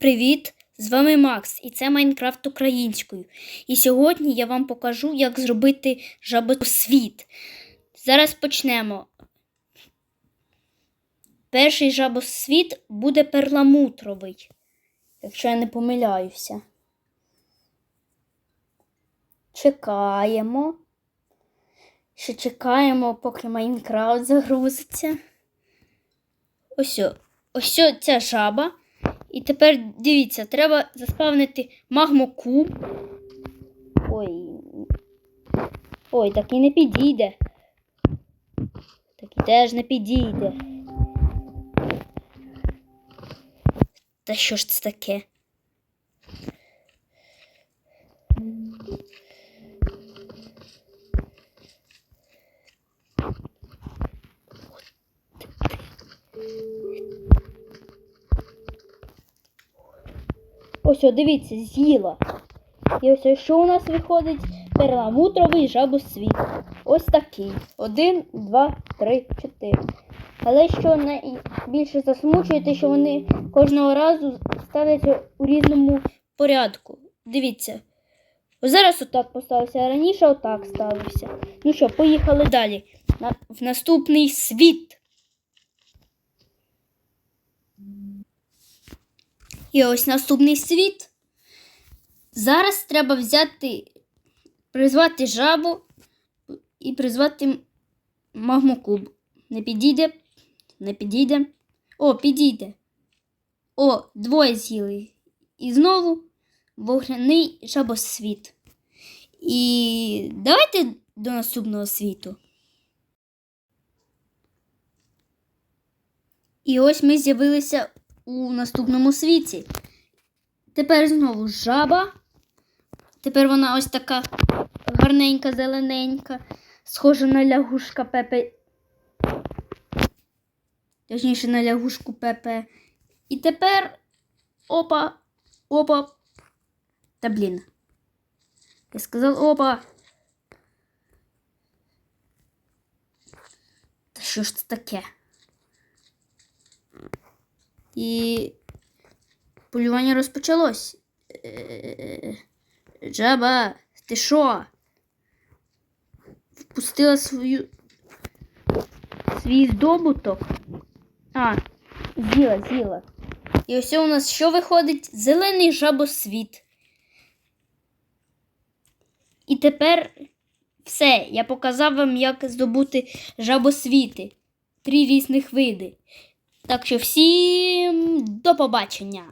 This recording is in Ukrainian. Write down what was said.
Привіт! З вами Макс, і це Майнкрафт українською. І сьогодні я вам покажу, як зробити жабосвіт. Зараз почнемо. Перший жабосвіт буде перламутровий, якщо я не помиляюся. Чекаємо. Ще чекаємо, поки Майнкрафт загрузиться. Ось, ось ця жаба. І тепер дивіться, треба заспавнити магмокуб. Ой. Ой, так і не підійде. Так і теж не підійде. Та що ж це таке? Ось, о, дивіться, з'їла. І ось що у нас виходить перламутровий жабосвіт. Ось такий. Один, два, три, чотири. Але що найбільше засмучує, те, що вони кожного разу ставляться у різному порядку. Дивіться. Ось Зараз отак поставився, а раніше отак ставився. Ну що, поїхали далі. На, в наступний світ. І ось наступний світ. Зараз треба взяти, призвати жабу і призвати магмокуб. Не підійде, не підійде. О, підійде. О, двоє з'їли. І знову вогняний жабосвіт. І давайте до наступного світу. І ось ми з'явилися у наступному світі. Тепер знову жаба. Тепер вона ось така гарненька, зелененька, схожа на лягушка Пепе. Точніше, на лягушку Пепе. І тепер опа, опа. Та блін. Я сказав опа. Та що ж це таке? І полювання розпочалось. Е, Жаба, ти що? Впустила свою свій здобуток. А, з'їла, з'їла. І ось у нас що виходить? Зелений жабосвіт. І тепер все. Я показав вам, як здобути жабосвіти. Три різних види. Так що всім до побачення!